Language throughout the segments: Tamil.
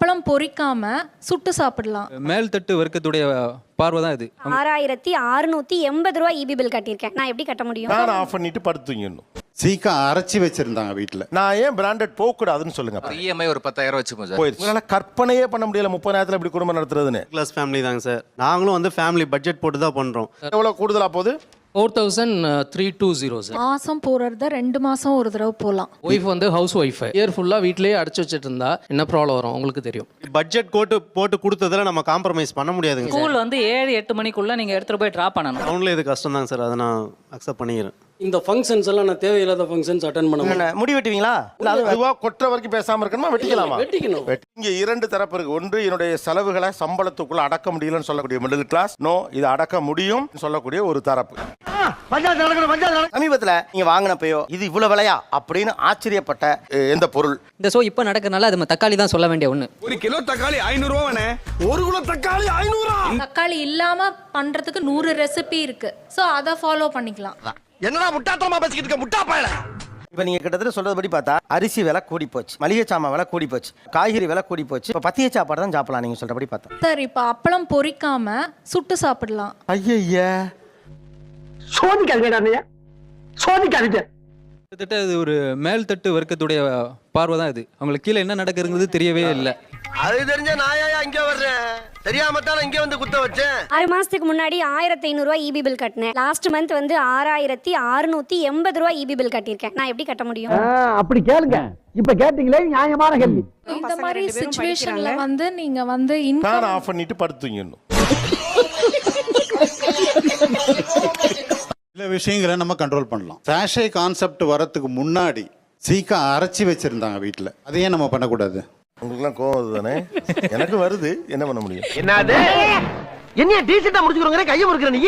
அப்பளம் பொரிக்காம சுட்டு சாப்பிடலாம். மேல்தட்டு வர்க்கத்துடைய பார்வை தான் இது. ஆறாயிரத்தி அறுநூத்தி எண்பது ரூபா இபி பில் கட்டியிருக்கேன். நான் எப்படி கட்ட முடியும்? நான் ஆஃப் பண்ணிட்டு படுத்துங்கிடணும் சீக்கிரம் அரைச்சி வச்சிருந்தாங்க வீட்டில் நான் ஏன் பிராண்டட் போகக்கூடாதுன்னு சொல்லுங்க. இஎம்ஐ ஒரு பத்தாயிரம் வச்சுப்போம் சார். போயிருச்சு. உங்களால கற்பனையே பண்ண முடியல. முப்பதாயிரத்துல இப்படி குடும்பம் நடத்துறதுன்னு. கிளாஸ் ஃபேமிலி தாங்க சார். நாங்களும் வந்து ஃபேமிலி பட்ஜெட் போட்டு தான் பண்ணுறோம் எவ்வளவு கூடுதலா போகுது? Four thousand three two zero sir மாசம் போறத ரெண்டு மாசம் ஒரு தடவை போகலாம் ஒய்ஃப் வந்து ஹவுஸ் ஒய்ஃப் இயர் ஃபுல்லாக வீட்லேயே அடைச்சி வச்சுட்டு இருந்தா என்ன ப்ராப்ளம் வரும்? உங்களுக்கு தெரியும். பட்ஜெட் போட்டு போட்டு கொடுத்ததில் நம்ம காம்ப்ரமைஸ் பண்ண முடியாதுங்க சார் ஸ்கூல் வந்து ஏழு எட்டு மணிக்குள்ள நீங்க எடுத்துட்டு போய் டிராப் பண்ணணும். டவுனில் இது கஷ்டம் தாங்க சார் அதை நான் அக்செப்ட் பண்ணிக்கிறேன். இந்த ஃபங்க்ஷன்ஸ் எல்லாம் நான் தேவையில்லாத ஃபங்க்ஷன்ஸ் அட்டன் பண்ண மாட்டேன் முடி வெட்டுவீங்களா? அதுவா கொற்ற வரைக்கும் பேசாம இருக்கணுமா? வெட்டிக்கலாமா? வெட்டிக்கணும். வெட்டி- இங்க இரண்டு தரப்பு இருக்கு. ஒன்று என்னுடைய செலவுகளை சம்பளத்துக்குள்ள அடக்க முடியலன்னு சொல்லக்கூடிய மிடில் கிளாஸ் நோ இது அடக்க முடியும் சொல்லக்கூடிய ஒரு தரப்பு. சமீபத்துல நீங்க வாங்கினப்பயோ இது இவ்வளவு விலையா? அப்படின்னு ஆச்சரியப்பட்ட எந்த பொருள்? இந்த ஷோ இப்போ நடக்கிறனால அது நம்ம தக்காளி தான் சொல்ல வேண்டிய ஒன்று ஒரு கிலோ தக்காளி ஐநூறு ரூபாண்ணே ஒரு கிலோ தக்காளி ஐநூறா. தக்காளி இல்லாம பண்றதுக்கு நூறு ரெசிபி இருக்கு. ஸோ அதை ஃபாலோ பண்ணிக்கலாம். என்னடா முட்டாத்தனமா பேசிக்கிட்டு இருக்க? முட்டா பயல. இப்ப நீங்க கிட்டத்தட்ட சொல்றதுபடி பார்த்தா அரிசி விலை கூடி போச்சு மளிகை சாமான் விலை கூடி போச்சு காய்கறி விலை கூடி போச்சு இப்ப பத்திய சாப்பாடு தான் சாப்பிடலாம் நீங்க சொல்றபடி பார்த்தா. சார் இப்போ அப்பளம் பொரிக்காம சுட்டு சாப்பிடலாம். ஐயய்ய சோதிக்காதீங்க சோதிக்காதீங்க. கிட்டத்தட்ட அது ஒரு மேல்தட்டு வர்க்கத்துடைய பார்வை தான் இது. அவங்களுக்கு கீழே என்ன நடக்குதுங்கிறது தெரியவே இல்லை. அது தெரிஞ்ச நாயா இங்க வர்றேன்? தெரியாம தான் இங்க வந்து குத்த வச்சேன்? ஆறு மாசத்துக்கு முன்னாடி ஆயிரத்தி ஐநூறுரூவா இபி பில் கட்டினேன். லாஸ்ட் மந்த் வந்து ஆறாயிரத்தி அறுநூத்தி எண்பது ரூபா இபி பில் கட்டியிருக்கேன். நான் எப்படி கட்ட முடியும்? அப்படி கேளுங்க. இப்ப கேட்டீங்களே நியாயமான கேள்வி. இந்த மாதிரி சுச்சுவேஷன்ல வந்து நீங்க வந்து இன்கம் ஆஃப் பண்ணிட்டு படுத்துங்கிடணும் சில விஷயங்களை நம்ம கண்ட்ரோல் பண்ணலாம். சாஷே கான்செப்ட் வரத்துக்கு முன்னாடி சீக்கிரம் அரைச்சி வச்சிருந்தாங்க வீட்டில் அதையே நம்ம பண்ணக்கூடாது. உங்களுக்குலாம் கோவம் வருது தானே எனக்கு வருது. என்ன பண்ண முடியும்? என்னது? என்ன டீசெண்டா முடிச்சுக்கிறோங்க கையை முறுக்கிற நீ?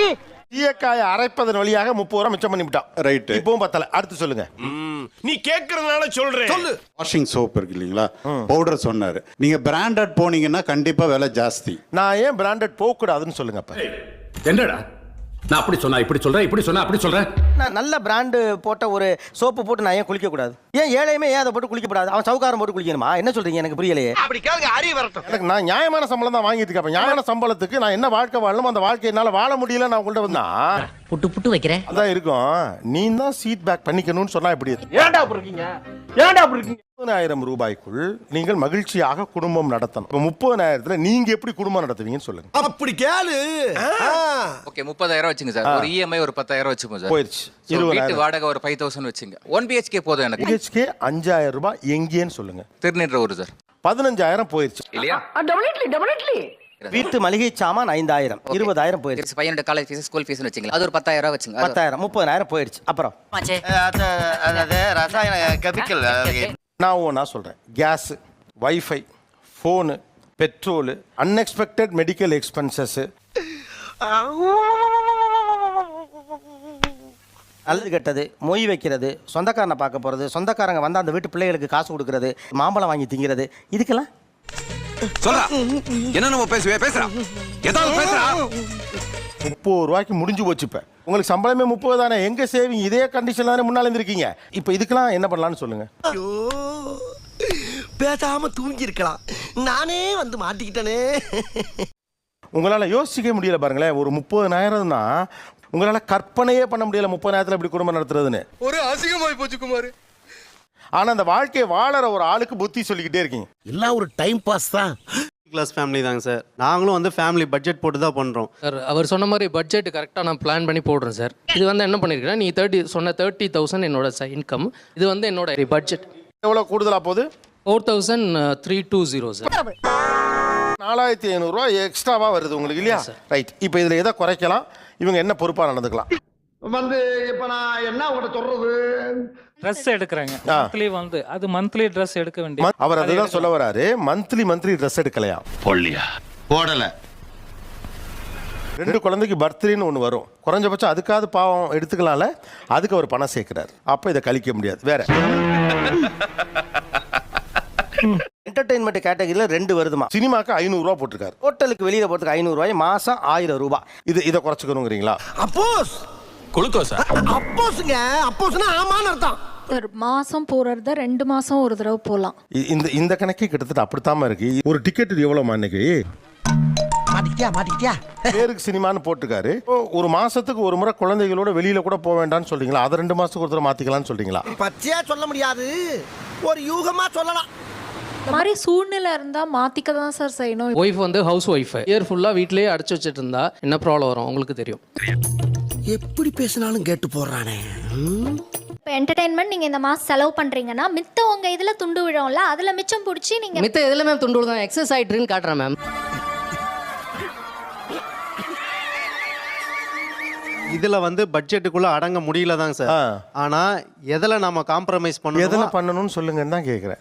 சீயக்காயை அரைப்பதன் வழியாக முப்பது ரூபா மிச்சம் பண்ணிவிட்டான். ரைட்டு இப்பவும் பத்தல. அடுத்து சொல்லுங்க. நீ கேக்குறதுனால சொல்றேன். சொல்லு. வாஷிங் சோப் இருக்கு இல்லைங்களா? பவுடர் சொன்னார். நீங்கள் பிராண்டட் போனீங்கன்னா கண்டிப்பாக விலை ஜாஸ்தி. நான் ஏன் பிராண்டட் போகக்கூடாதுன்னு சொல்லுங்க அப்ப. என்னடா? நான் அப்படி சொன்னா இப்படி சொல்றேன் இப்படி சொன்னா அப்படி சொல்றேன். நான் நல்ல பிராண்டு போட்ட ஒரு சோப்பு போட்டு நான் ஏன் குளிக்க கூடாது ஏன் ஏழையுமே ஏன் அதை போட்டு குளிக்க கூடாது அவன் சவுக்காரம் போட்டு குளிக்கணுமா? என்ன சொல்றீங்க எனக்கு புரியலையே. அப்படி கேளுங்க அறிய வரட்டும். எனக்கு நான் நியாயமான சம்பளம் தான் வாங்கிட்டு இருக்கேன். அப்ப நியாயமான சம்பளத்துக்கு நான் என்ன வாழ்க்கை வாழணும் அந்த வாழ்க்கை என்னால வாழ முடியல நான் உங்கள்ட்ட வந்தா. புட்டு புட்டு வைக்கிறேன். அதான் இருக்கும். நீ தான் சீட் பேக் பண்ணிக்கணும்னு சொன்னா எப்படி ஏன்டா அப்படி இருக்கீங்க? ஏன்டா அப்படி இருக்கீங்க? முப்பதாயிரம் ரூபாய்க்குள் நீங்கள் மகிழ்ச்சியாக குடும்பம் நடத்தணும். இப்போ முப்பதாயிரத்துல நீங்க எப்படி குடும்பம் நடத்துவீங்கன்னு சொல்லுங்க. அப்படி கேளு. ஓகே முப்பதாயிரம் வச்சுங்க சார். ஒரு இஎம்ஐ ஒரு பத்தாயிரம் வச்சுப்போம் சார். போயிருச்சு. So, வீட்டு வாடகை ஒரு ஃபைவ் தௌசண்ட் வச்சுங்க. ஒன் பிஹெச்கே போதும் எனக்கு. பிஹெச்கே அஞ்சாயிரம் ரூபாய் எங்கேன்னு சொல்லுங்க. திருநின்ற ஊர் சார். பதினஞ்சாயிரம் போயிருச்சு. இல்லையா? வீட்டு மளிகை சாமான் ஐந்தாயிரம். இருபதாயிரம் போயிருச்சு. பையனோட காலேஜ் ஃபீஸ் ஸ்கூல் ஃபீஸ் வச்சுங்களா அது ஒரு பத்தாயிரம் ரூபா வச்சுங்க. பத்தாயிரம் முப்பதாயிரம் போயிருச்சு. அப்புறம்? அதாவது ரசாயன கெமிக்கல் நான் ஒன்றா சொல்கிறேன் gas wifi phone petrol unexpected medical expenses நல்லது கெட்டது மொய் வைக்கிறது சொந்தக்காரனை பார்க்க போகிறது சொந்தக்காரங்க வந்து அந்த வீட்டு பிள்ளைகளுக்கு காசு கொடுக்கறது மாம்பழம் வாங்கி திங்கிறது இதுக்கெல்லாம்? சொல்றா. என்ன நம்ம பேசுவே பேசுறா. ஏதாவது பேசுறா. முப்பது ரூபாய்க்கு முடிஞ்சு போச்சு இப்போ. உங்களுக்கு சம்பளமே முப்பது தானே? எங்கே சேவிங் இதே கண்டிஷன் தானே முன்னால் இருந்திருக்கீங்க. இப்போ இதுக்கெல்லாம் என்ன பண்ணலாம்னு சொல்லுங்கள் ஐயோ பேசாம தூங்கி இருக்கலாம் நானே வந்து மாட்டிக்கிட்டனே. உங்களால் யோசிக்க முடியல பாருங்களேன். ஒரு முப்பதுனாயிரம் தான் உங்களால் கற்பனையே பண்ண முடியல முப்பதாயிரத்தில் இப்படி குடும்பம் நடத்துறதுன்னு. ஒரு அசிங்கமாய் போச்சு குமார். ஆனால் அந்த வாழ்க்கையை வாழற ஒரு ஆளுக்கு புத்தி சொல்லிக்கிட்டே இருக்கீங்க. எல்லாம் ஒரு டைம் பாஸ் தான். கிளாஸ் ஃபேமிலி தாங்க சார் நாங்களும் வந்து ஃபேமிலி பட்ஜெட் போட்டு தான் பண்ணுறோம் சார் அவர் சொன்ன மாதிரி பட்ஜெட் கரெக்டாக நான் பிளான் பண்ணி போடுறேன் சார் இது வந்து என்ன பண்ணியிருக்கேன் நீ தேர்ட்டி சொன்ன தேர்ட்டி தௌசண்ட் என்னோட இன்கம் இது வந்து என்னோட பட்ஜெட் எவ்வளோ கூடுதலாக போகுது? Four thousand three two zero sir நாலாயிரத்தி ஐநூறுரூவா எக்ஸ்ட்ராவா வருது உங்களுக்கு இல்லையா? ரைட் இப்போ இதில் எதை குறைக்கலாம்? இவங்க என்ன பொறுப்பாக நடந்துக்கலாம்? வந்து இப்ப நான் என்ன உங்கள்கிட்ட சொல்றது? ட்ரெஸ் எடுக்கிறாங்க. மந்த்லி வந்து அது மந்த்லி ட்ரெஸ் எடுக்க வேண்டிய அவர் அதுதான் சொல்ல வராரு. மந்த்லி மந்த்லி ட்ரெஸ் எடுக்கலையா? பொல்லியா போடல. ரெண்டு குழந்தைக்கு பர்த்டேன்னு ஒன்று வரும். குறைஞ்சபட்சம் அதுக்காவது பாவம் எடுத்துக்கலாம்ல. அதுக்கு அவர் பணம் சேர்க்கிறார். அப்போ இதை கழிக்க முடியாது. வேற. என்டர்டெயின்மெண்ட் கேட்டகரியில் ரெண்டு வருதுமா. சினிமாக்கு ஐநூறுரூவா போட்டிருக்காரு. ஹோட்டலுக்கு வெளியில் போகிறதுக்கு ஐநூறுரூவாய் மாதம் ஆயிரம் ரூபாய். இது இதை குறைச்சிக்கணுங்கிறீங்களா? அப்போஸ்! குளுக்கோஸா? அப்போஸ்ங்க. அப்போஸ்னா ஆமான்னு அர்த்தம். சார் மாசம் போறத ரெண்டு மாசம் ஒரு தடவை போகலாம் இ- இந்த இந்த கணக்கே கிட்டத்தட்ட அப்படித்தாம்மா இருக்கு. ஒரு டிக்கெட் எவ்வளோமா இன்னைக்கு? மாட்டிக்கிட்டியா மாட்டிக்கிட்டியா? பேருக்கு சினிமான்னு போட்டுக்காரு இப்போ ஒரு மாசத்துக்கு ஒரு முறை குழந்தைகளோட வெளியில கூட போக வேண்டாம்னு சொல்றீங்களா? அதை ரெண்டு மாசத்துக்கு ஒரு தடவை மாத்திக்கலாம்னு சொல்றீங்களா? பச்சையா சொல்ல முடியாது. ஒரு யூகமா சொல்லலாம். இந்த மாதிரி சூழ்நிலை இருந்தா மாத்திக்க தான் சார் செய்யணும். ஒய்ஃப் வந்து ஹவுஸ் ஒய்ஃப் இயர் ஃபுல்லாக வீட்லேயே அடைச்சி வச்சுட்டு இருந்தா என்ன ப்ராப்ளம் வரும்? உங்களுக்கு தெரியும். எப்படி பேசினாலும் கேட்டு போடுறானே. இப்போ என்டர்டைன்மெண்ட் நீங்க இந்த மாசம் செலவு பண்றீங்கன்னா மித்த உங்க இதுல துண்டு விழும்ல அதுல மிச்சம் பிடிச்சி நீங்க மித்த எதுல மேம் துண்டு தான் எக்ஸஸ் ஆயிட்டுன்னு காட்டுறேன் மேம் இதுல வந்து பட்ஜெட்டுக்குள்ள அடங்க முடியல தாங்க சார் ஆ. ஆனா எதுல நம்ம காம்ப்ரமைஸ் எதில் பண்ணணும் பண்ணணும்னு சொல்லுங்கன்னு தான் கேட்குறேன்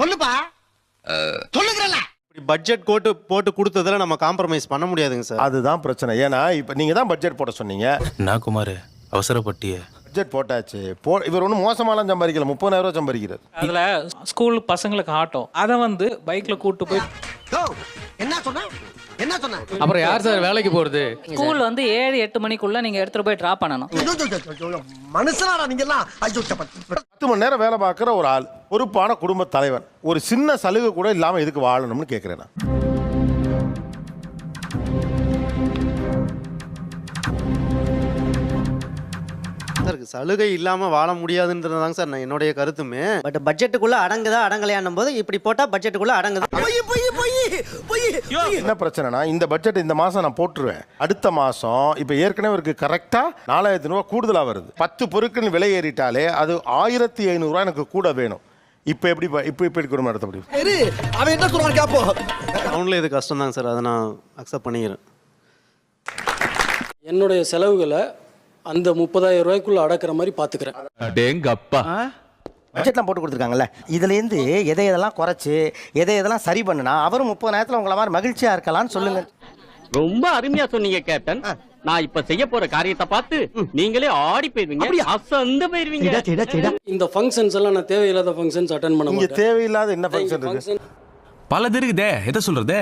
சொல்லுப்பா. சொல்லுகிறல்ல பட்ஜெட் போட்டு போட்டு கொடுத்ததுல நம்ம காம்ப்ரமைஸ் பண்ண முடியாதுங்க சார். அதுதான் பிரச்சனை. ஏன்னா இப்போ நீங்கள் தான் பட்ஜெட் போட சொன்னீங்க. நான் குமார்? அவசரப்பட்டிய. பட்ஜெட் போட்டாச்சு. போ இவர் ஒன்றும் மோசமாலாம் சம்பாதிக்கல. முப்பதாயிரம் ரூபா சம்பாதிக்கிறார். அதுல ஸ்கூல் பசங்களுக்கு ஆட்டோ அதை வந்து பைக்ல கூட்டு போய் என்ன சொன்ன? அப்புறம் யார் சார் வேலைக்கு போகிறது ஸ்கூல் வந்து ஏழு எட்டு மணிக்குள்ள நீங்க எடுத்துட்டு போய் டிராப் பண்ணணும். மனுஷனாடா நீங்க எல்லாம் பத்து மணி நேரம் வேலை பார்க்குற ஒரு ஆள் பொறுப்பான குடும்ப தலைவன் ஒரு சின்ன சலுகை கூட இல்லாமல் எதுக்கு வாழணும்னு கேட்குறேன் நான். சார் சலுகை இல்லாம வாழ முடியாதுன்றதாங்க சார் நான் என்னுடைய கருத்துமே. பட் பட்ஜெட்டுக்குள்ள அடங்குதா அடங்கலையான்னும் போது இப்படி போட்டா பட்ஜெட்டுக்குள்ள அடங்குது? என்ன பிரச்சனைனா இந்த பட்ஜெட் இந்த மாதம் நான் போட்டுருவேன். அடுத்த மாதம் இப்போ ஏற்கனவே இருக்கு கரெக்டாக நாலாயிரத்தி ரூபா கூடுதலாக வருது. பத்து பொருட்கள் விலை ஏறிட்டாலே அது ஆயிரத்தி ஐநூறுரூவா எனக்கு கூட வேணும். இப்போ எப்படி ப- இப்போ இப்போ எடுக்கணும் அடுத்தபடி இரு, அவன் என்ன சொல்றான் கேப்போ. டவுன்ல இது கஷ்டம் தாங்க சார் அதை நான் அக்செப்ட் பண்ணிக்கிறேன். என்னுடைய செலவுகளை அந்த முப்பதாயிரம் ரூபாய்க்குள்ள அடக்கிற மாதிரி பார்த்துக்கிறேன் அடேங்கப்பா. பட்ஜெட்லாம் போட்டு கொடுத்துருக்காங்கல்ல. இதுலேருந்து எதை எதெல்லாம் குறைச்சு எதை எதெல்லாம் சரி பண்ணுனா அவரும் முப்பது நேரத்தில் உங்களை மாதிரி மகிழ்ச்சியாக இருக்கலாம்னு சொல்லுங்க. ரொம்ப அருமையா சொன்னீங்க கேப்டன். நான் இப்ப செய்ய போற காரியத்தை பார்த்து நீங்களே ஆடி போயிருவீங்க. அசந்து போயிருவீங்க. இந்த ஃபங்க்ஷன்ஸ் எல்லாம் நான் தேவையில்லாத ஃபங்க்ஷன்ஸ் அட்டன் பண்ண இங்கே தேவையில்லாத என்ன ஃபங்க்ஷன் இருக்கு? பல இருக்குதே எதை சொல்றது?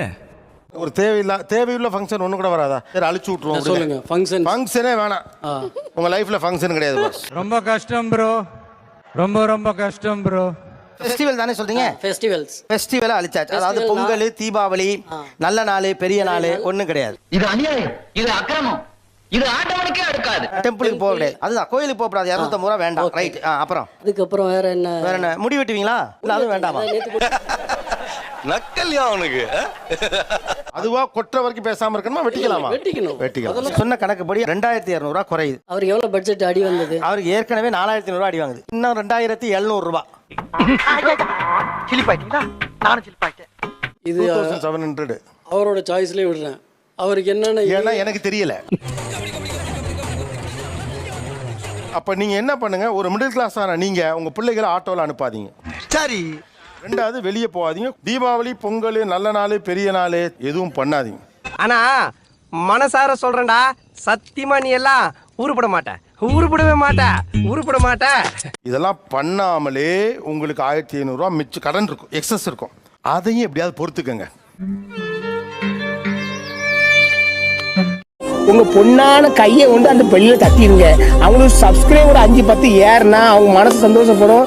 ஒரு தேவையில்லா தேவையுள்ள ஃபங்க்ஷன் ஒன்று கூட வராதா? சரி அழிச்சு விட்ருவோம் சொல்லுங்க ஃபங்க்ஷன் ஃபங்க்ஷனே வேணாம். உங்கள் லைஃப்பில் ஃபங்க்ஷன் கிடையாது. ரொம்ப கஷ்டம் ப்ரோ ரொம்ப ரொம்ப கஷ்டம் ப்ரோ ஃபெஸ்டிவல் தானே சொல்றீங்க? ஃபெஸ்டிவல்ஸ் ஃபெஸ்டிவலை அழிச்சாச்சு. அதாவது பொங்கல் தீபாவளி நல்ல நாள் பெரிய நாள் ஒன்றும் கிடையாது. இது அநியாயம். இது அக்கிரமம். இது ஆண்டவனுக்கே அடுக்காது. டெம்பிளுக்கு போக கிடையாது அதுதான் கோயிலுக்கு போகக்கூடாது. இரநூத்தம்பது ரூபா வேண்டாம். ரைட் அப்புறம்? அதுக்கப்புறம் வேற என்ன? வேற என்ன? முடி வெட்டுவீங்களா? இல்லை அதுவும் வேண்டாமா? நக்கல்யா அவனுக்கு அதுவா கொட்டுற வரைக்கும் பேசாம இருக்கணுமா? வெட்டிக்கலாமா? வெட்டிக்கணும். வெட்டிக்கலாம் சொன்ன கணக்குப்படி ரெண்டாயிரத்தி இரநூறுவா குறையுது. அவருக்கு எவ்வளவு பட்ஜெட் அடி வந்தது? அவருக்கு ஏற்கனவே நாலாயிரத்தி ஐநூறுவா அடி வாங்குது. இன்னும் ரெண்டாயிரத்தி எழுநூறுபா சிலிப்பாயிட்டீங்களா? நானும் சிலிப்பாயிட்டேன். இது செவன் ஹண்ட்ரட் அவரோட சாய்ஸ்லயே விடுறேன். அவருக்கு என்னென்ன ஏன்னா எனக்கு தெரியல. அப்ப நீங்க என்ன பண்ணுங்க? ஒரு மிடில் கிளாஸ் ஆன நீங்க உங்க பிள்ளைகளை ஆட்டோல அனுப்பாதீங்க. சரி. ரெண்டாவது வெளியே போகாதீங்க. தீபாவளி பொங்கல் நல்ல நாள் பெரிய நாள் எதுவும் பண்ணாதீங்க. ஆனா மனசார சொல்றேன்டா சத்தியமா நீ எல்லாம் உருப்பட மாட்ட. உருப்படவே மாட்ட. உருப்பட மாட்ட. இதெல்லாம் பண்ணாமலே உங்களுக்கு ஆயிரத்தி ஐநூறுரூவா மிச்சம் கடன் இருக்கும். எக்ஸஸ் இருக்கும். அதையும் எப்படியாவது பொறுத்துக்கங்க. உங்க பொண்ணான கையை கொண்டு அந்த பெல்லில தட்டிடுங்க அவங்களுக்கு சப்ஸ்கிரைபர் அஞ்சு பத்து ஏறுனா அவங்க மனசு சந்தோஷப்படும்.